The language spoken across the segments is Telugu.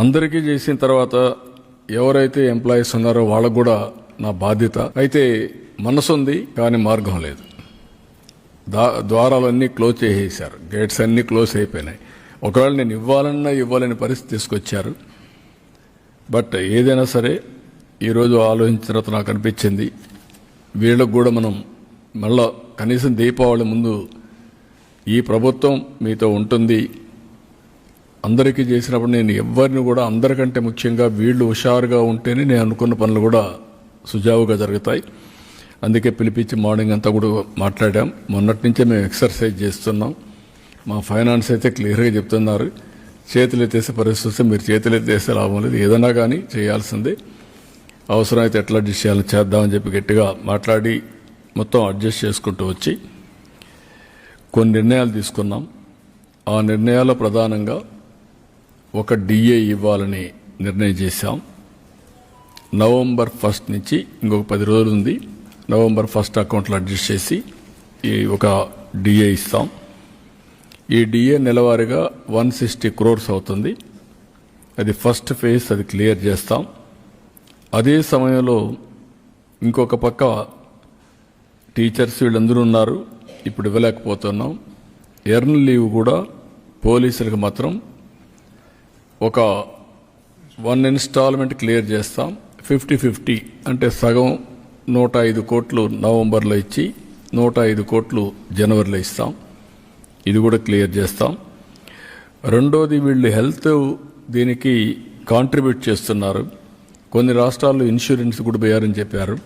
అందరికీ చేసిన తర్వాత ఎవరైతే ఎంప్లాయీస్ ఉన్నారో వాళ్ళకు కూడా నా బాధ్యత. అయితే మనసు ఉంది కానీ మార్గం లేదు. దా ద్వారాలన్నీ క్లోజ్ చేసేసారు. గేట్స్ అన్నీ క్లోజ్ అయిపోయినాయి. ఒకవేళ నేను ఇవ్వాలన్నా ఇవ్వాలని పరిస్థితి తీసుకొచ్చారు. బట్ ఏదైనా సరే ఈరోజు ఆలోచించిన తర్వాత నాకు అనిపించింది వీళ్ళకు కూడా మనం మళ్ళా కనీసం దీపావళి ముందు ఈ ప్రభుత్వం మీతో ఉంటుంది అందరికీ చేసినప్పుడు నేను ఎవరిని కూడా అందరికంటే ముఖ్యంగా వీళ్ళు హుషారుగా ఉంటేనే నేను అనుకున్న పనులు కూడా సుజావుగా జరుగుతాయి. అందుకే పిలిపించి మార్నింగ్ అంతా కూడా మాట్లాడాం. మొన్నటి నుంచే మేము ఎక్సర్సైజ్ చేస్తున్నాం. మా ఫైనాన్స్ అయితే క్లియర్గా చెప్తున్నారు. చేతులు ఎత్తేసే పరిస్థితి వస్తే మీరు చేతులు ఎత్తేసే లాభం లేదు. ఏదైనా కానీ చేయాల్సిందే. అవసరమైతే ఎట్లా అడ్జస్ట్ చేయాలని చేద్దామని చెప్పి గట్టిగా మాట్లాడి మొత్తం అడ్జస్ట్ చేసుకుంటూ వచ్చి కొన్ని నిర్ణయాలు తీసుకున్నాం. ఆ నిర్ణయాల్లో ప్రధానంగా ఒక డిఏ ఇవ్వాలని నిర్ణయం చేశాం. నవంబర్ ఫస్ట్ నుంచి ఇంకొక పది రోజులు ఉంది నవంబర్ ఫస్ట్ అకౌంట్లో అడ్జస్ట్ చేసి ఈ ఒక డిఏ ఇస్తాం. ఈ డిఏ నెలవారీగా వన్ సిక్స్టీ క్రోర్స్ అవుతుంది. అది ఫస్ట్ ఫేజ్ అది క్లియర్ చేస్తాం. అదే సమయంలో ఇంకొక పక్క టీచర్స్ వీళ్ళందరూ ఉన్నారు. ఇప్పుడు ఇవ్వలేకపోతున్నాం. ఎర్న్ లీవ్ కూడా పోలీసులకు మాత్రం ఒక వన్ ఇన్స్టాల్మెంట్ క్లియర్ చేస్తాం. ఫిఫ్టీ ఫిఫ్టీ అంటే సగం నూట ఐదు కోట్లు నవంబర్లో ఇచ్చి నూట ఐదు కోట్లు జనవరిలో ఇస్తాం. ఇది కూడా క్లియర్ చేస్తాం. రెండోది వీళ్ళు హెల్త్ దీనికి కాంట్రిబ్యూట్ చేస్తున్నారు. కొన్ని రాష్ట్రాల్లో ఇన్సూరెన్స్ కూడా పోయారని చెప్పారు.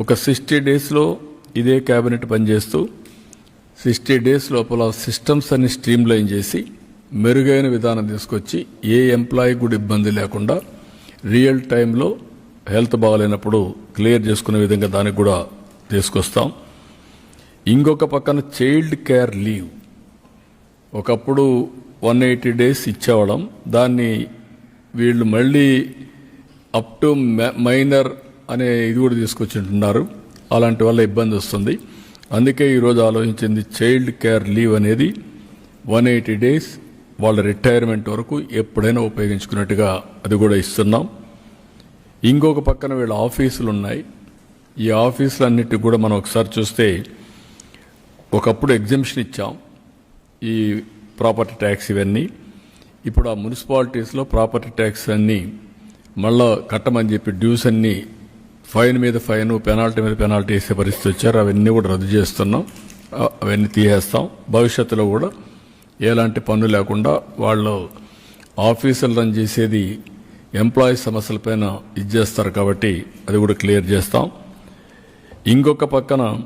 ఒక సిక్స్టీ డేస్లో ఇదే క్యాబినెట్ పనిచేస్తూ సిక్స్టీ డేస్ లోపల సిస్టమ్స్ అన్ని స్ట్రీమ్ లైన్ చేసి మెరుగైన విధానం తీసుకొచ్చి ఏ ఎంప్లాయీ కూడా ఇబ్బంది లేకుండా రియల్ టైంలో హెల్త్ బాగాలేనప్పుడు క్లియర్ చేసుకునే విధంగా దానికి కూడా తీసుకొస్తాం. ఇంకొక పక్కన చైల్డ్ కేర్ లీవ్ ఒకప్పుడు వన్ ఎయిటీ డేస్ ఇచ్చేవాళ్ళం. దాన్ని వీళ్ళు మళ్ళీ అప్ టు మైనర్ అనే ఇది కూడా తీసుకొచ్చింటున్నారు. అలాంటి వల్ల ఇబ్బంది వస్తుంది. అందుకే ఈరోజు ఆలోచించింది చైల్డ్ కేర్ లీవ్ అనేది వన్ ఎయిటీ డేస్ వాళ్ళ రిటైర్మెంట్ వరకు ఎప్పుడైనా ఉపయోగించుకున్నట్టుగా అది కూడా ఇస్తున్నాం. ఇంకొక పక్కన వీళ్ళ ఆఫీసులు ఉన్నాయి. ఈ ఆఫీసులన్నిటికి కూడా మనం ఒకసారి చూస్తే ఒకప్పుడు ఎగ్జిబిషన్ ఇచ్చాం. ఈ ప్రాపర్టీ ట్యాక్స్ ఇవన్నీ. ఇప్పుడు ఆ మున్సిపాలిటీస్లో ప్రాపర్టీ ట్యాక్స్ అన్నీ మళ్ళా కట్టమని చెప్పి డ్యూస్ అన్నీ ఫైన్ మీద ఫైన్ పెనాల్టీ మీద పెనాల్టీ వేసే పరిస్థితి వచ్చారు. అవన్నీ కూడా రద్దు చేస్తున్నాం. అవన్నీ తీసేస్తాం. భవిష్యత్తులో కూడా ఎలాంటి పన్ను లేకుండా వాళ్ళు ఆఫీసులు రన్ చేసేది ఎంప్లాయీ సమస్యలపైన ఇది చేస్తారు కాబట్టి అది కూడా క్లియర్ చేస్తాం. ఇంకొక పక్కన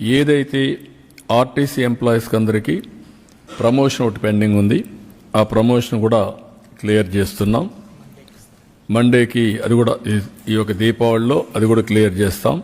ఏదైతే ఆర్టీసీ ఎంప్లాయీస్కి అందరికీ ప్రమోషన్ ఒకటి పెండింగ్ ఉంది ఆ ప్రమోషన్ కూడా క్లియర్ చేస్తున్నాం. మండేకి అది కూడా ఈ- ఈ యొక్క దీపావళిలో అది కూడా క్లియర్ చేస్తాం.